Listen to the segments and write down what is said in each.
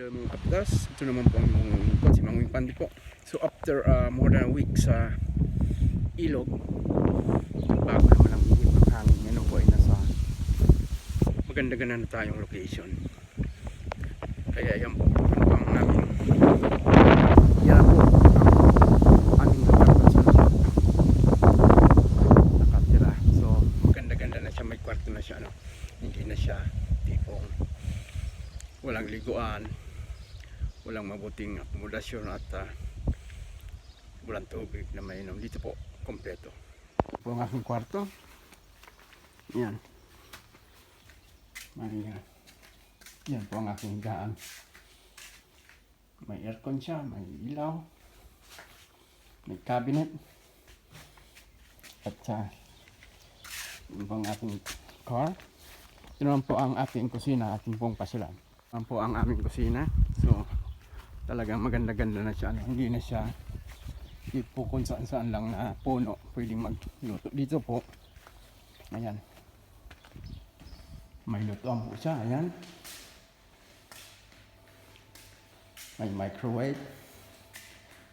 Hello mga kaptas, ito naman po ang yung si Mangwing Pandi po. So after uh, more than a week sa ilog, bago naman ang ihip ng hangin, ngayon po ay nasa maganda-ganda na tayong location. Kaya yan po, ano po namin yan po ang aming lugar saan nakatira. So maganda-ganda na siya, may kwarto na siya, ano, hindi na siya tipong walang liguan, walang mabuting akomodasyon at uh, walang tubig na mainom. Dito po, kompleto. Ito po ang aking kwarto. Yan. May, uh, yan po ang aking higaan. May aircon siya, may ilaw, may cabinet, at uh, yun po ang aking car. Naman po ang aking kusina, ating pong pasilan. Yan po ang aming kusina. So, talagang maganda-ganda na siya. Ano, Hindi na siya tipo kung saan saan lang na puno pwedeng magluto. Dito po, ayan. May lutoan po siya, ayan. May microwave.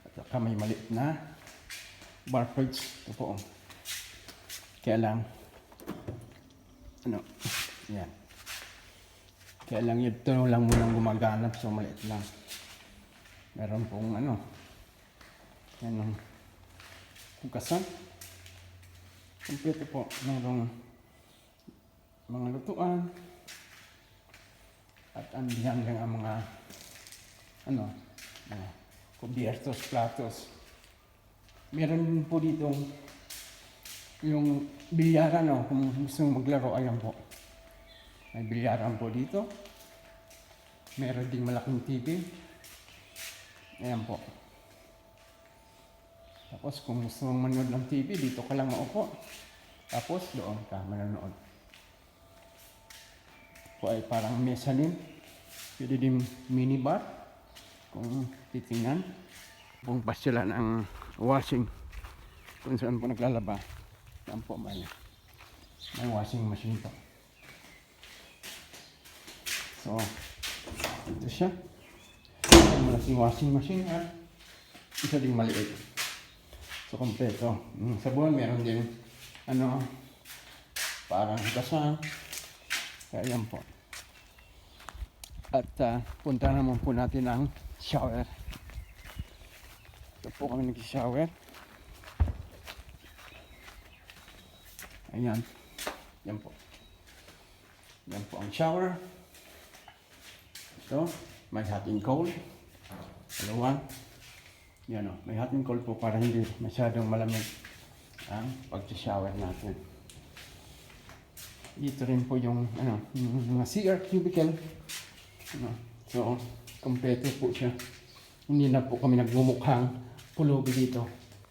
At saka may maliit na bar fridge. Ito po. Kaya lang, ano, yan. Kaya lang ito lang munang gumaganap so maliit lang. Meron pong ano, yan ang hugasan. Kompleto po. Merong mga lutuan. At andiyan lang ang mga ano, mga kubiertos, platos. Meron po dito yung bilyaran, no, kung gusto mong maglaro, ayan po. May bilyaran po dito. Meron ding malaking TV. Ayan po. Tapos kung gusto mong manood ng TV, dito ka lang maupo. Tapos doon ka manonood. Po ay parang mesa din. Pwede din minibar. Kung titingnan. Kung pasyalan ang washing. Kung saan po naglalaba. Yan po may, may washing machine po. So, ito siya. Malaking washing machine at isa ding maliit. So, kompleto. Mm, Sa buwan, meron din, ano, parang hugasan. Kaya yan po. At ah, punta naman po natin ang shower. Ito po kami nag-shower. Ayan. Yan po. Yan po ang shower. Ito, may hot and cold. Dalawa. Yan o, may hot and po para hindi masyadong malamig ang pag-shower natin. Dito rin po yung ano, yung mga CR cubicle. Ano, so, kompleto po siya. Hindi na po kami nagmumukhang pulubi dito.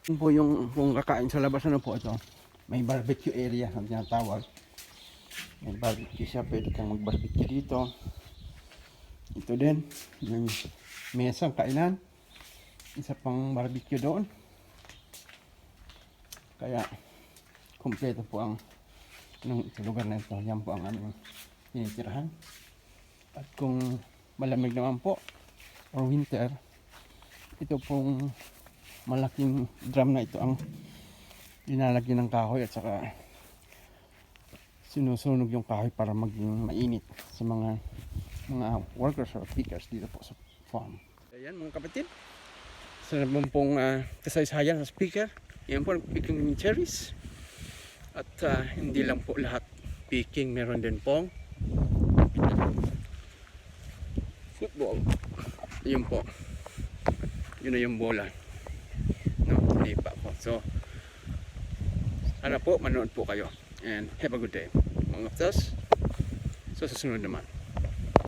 Yun po yung kung kakain sa labas ano po ito. May barbecue area ang tinatawag. May barbecue siya, pwede kang mag-barbecue dito. Ito din, yung mesang kainan. Isa pang barbecue doon. Kaya, kompleto po ang ng lugar na ito. Yan po ang aming tinitirahan. At kung malamig naman po, or winter, ito pong malaking drum na ito ang linalagyan ng kahoy at saka sinusunog yung kahoy para maging mainit sa mga mga workers or pickers dito po sa farm. Ayan mga kapatid. Sa naman pong uh, kasaysayan sa speaker. Yan po picking ng cherries. At ah, hindi lang po lahat picking. Meron din pong football. Yun po. Yun na yung bola. No, hindi pa po. So, sana po manood po kayo. And have a good day. Mga kaptas. So, sa sunod naman.